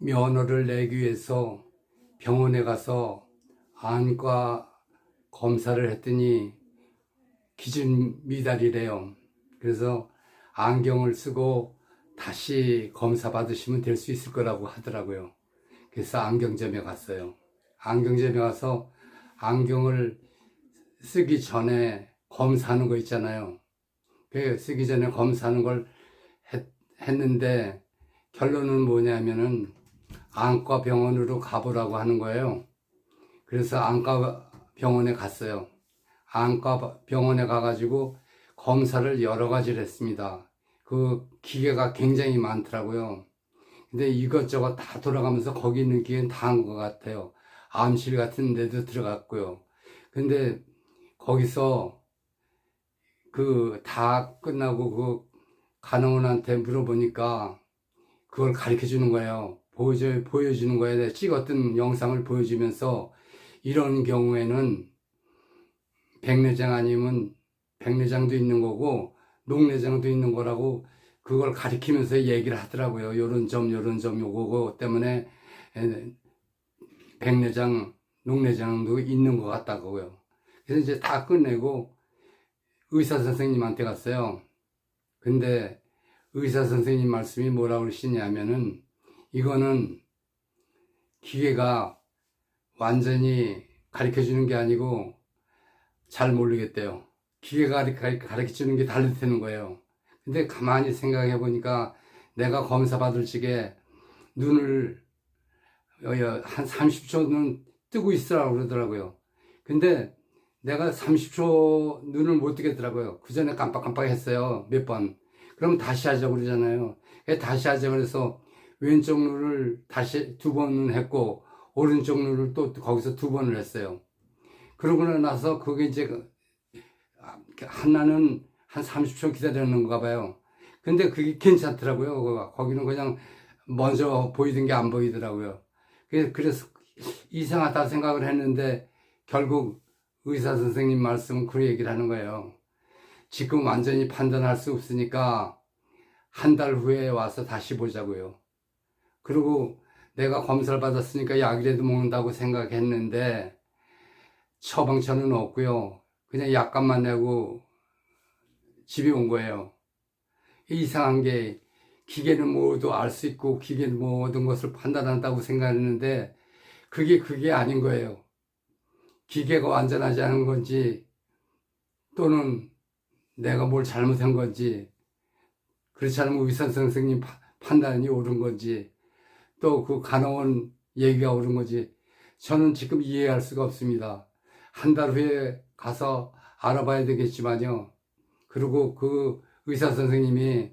면허를 내기 위해서 병원에 가서 안과 검사를 했더니 기준 미달이래요. 그래서 안경을 쓰고 다시 검사 받으시면 될 수 있을 거라고 하더라고요. 그래서 안경점에 갔어요. 안경점에 가서 안경을 쓰기 전에 검사하는 거 있잖아요. 그 쓰기 전에 검사하는 걸 했, 했는데 결론은 뭐냐면은 안과 병원으로 가보라고 하는 거예요. 그래서 안과 병원에 갔어요. 안과 병원에 가가지고 검사를 여러 가지를 했습니다. 그 기계가 굉장히 많더라고요. 근데 이것저것 다 돌아가면서 거기 있는 기계는 다 한 것 같아요. 암실 같은 데도 들어갔고요. 근데 거기서 그 다 끝나고 그 간호원한테 물어보니까 그걸 가르쳐 주는 거예요. 보여줘, 보여주는 거예요. 내가 찍었던 영상을 보여주면서 이런 경우에는 백내장 아니면 백내장도 있는 거고 녹내장도 있는 거라고 그걸 가리키면서 얘기를 하더라고요. 요런 점, 요런 점 요거 때문에 에, 백내장, 녹내장도 있는 것 같다고요. 그래서 이제 다 끝내고 의사 선생님한테 갔어요. 근데 의사 선생님 말씀이 뭐라고 그러시냐면은 이거는 기계가 완전히 가르쳐 주는 게 아니고 잘 모르겠대요. 기계가 가르쳐 주는 게 다르다는 거예요. 근데 가만히 생각해 보니까 내가 검사 받을 적에 눈을 어, 한 30초는 뜨고 있으라고 그러더라고요. 근데 내가 30초 눈을 못 뜨겠더라고요. 그 전에 깜빡깜빡 했어요. 몇 번. 그럼 다시 하자고 그러잖아요. 다시 하자고 그래서 왼쪽 눈을 다시 두 번은 했고, 오른쪽 눈을 또 거기서 두 번을 했어요. 그러고 나서 그게 이제 그 하나는 한 30초 기다렸는가 봐요. 근데 그게 괜찮더라고요. 거기는 그냥 먼저 보이던 게 안 보이더라고요. 그래서 이상하다 생각을 했는데 결국 의사 선생님 말씀은 그 얘기를 하는 거예요. 지금 완전히 판단할 수 없으니까 한 달 후에 와서 다시 보자고요. 그리고 내가 검사를 받았으니까 약이라도 먹는다고 생각했는데 처방전은 없고요. 그냥 약값만 내고 집에 온 거예요. 이상한 게 기계는 모두 알 수 있고 기계는 모든 것을 판단한다고 생각했는데 그게 그게 아닌 거예요. 기계가 완전하지 않은 건지 또는 내가 뭘 잘못한 건지 그렇지 않으면 의사 선생님 판단이 옳은 건지 또그 간호원 얘기가 옳은 건지 저는 지금 이해할 수가 없습니다. 한 달 후에 가서 알아봐야 되겠지만요. 그리고 그 의사 선생님이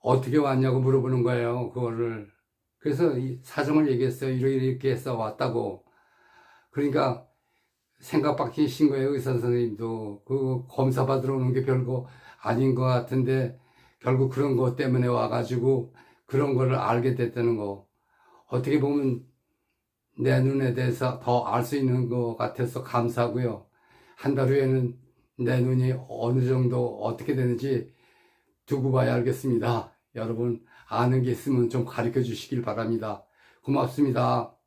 어떻게 왔냐고 물어보는 거예요. 그거를. 그래서 이 사정을 얘기했어요. 이렇게 이렇게 해서 왔다고. 그러니까 생각 바뀌신 거예요. 의사 선생님도. 그 검사 받으러 오는 게 별거 아닌 것 같은데 결국 그런 것 때문에 와가지고 그런 거를 알게 됐다는 거. 어떻게 보면 내 눈에 대해서 더 알 수 있는 것 같아서 감사하고요. 한 달 후에는 내 눈이 어느 정도 어떻게 되는지 두고 봐야 알겠습니다. 여러분 아는 게 있으면 좀 가르쳐 주시길 바랍니다. 고맙습니다.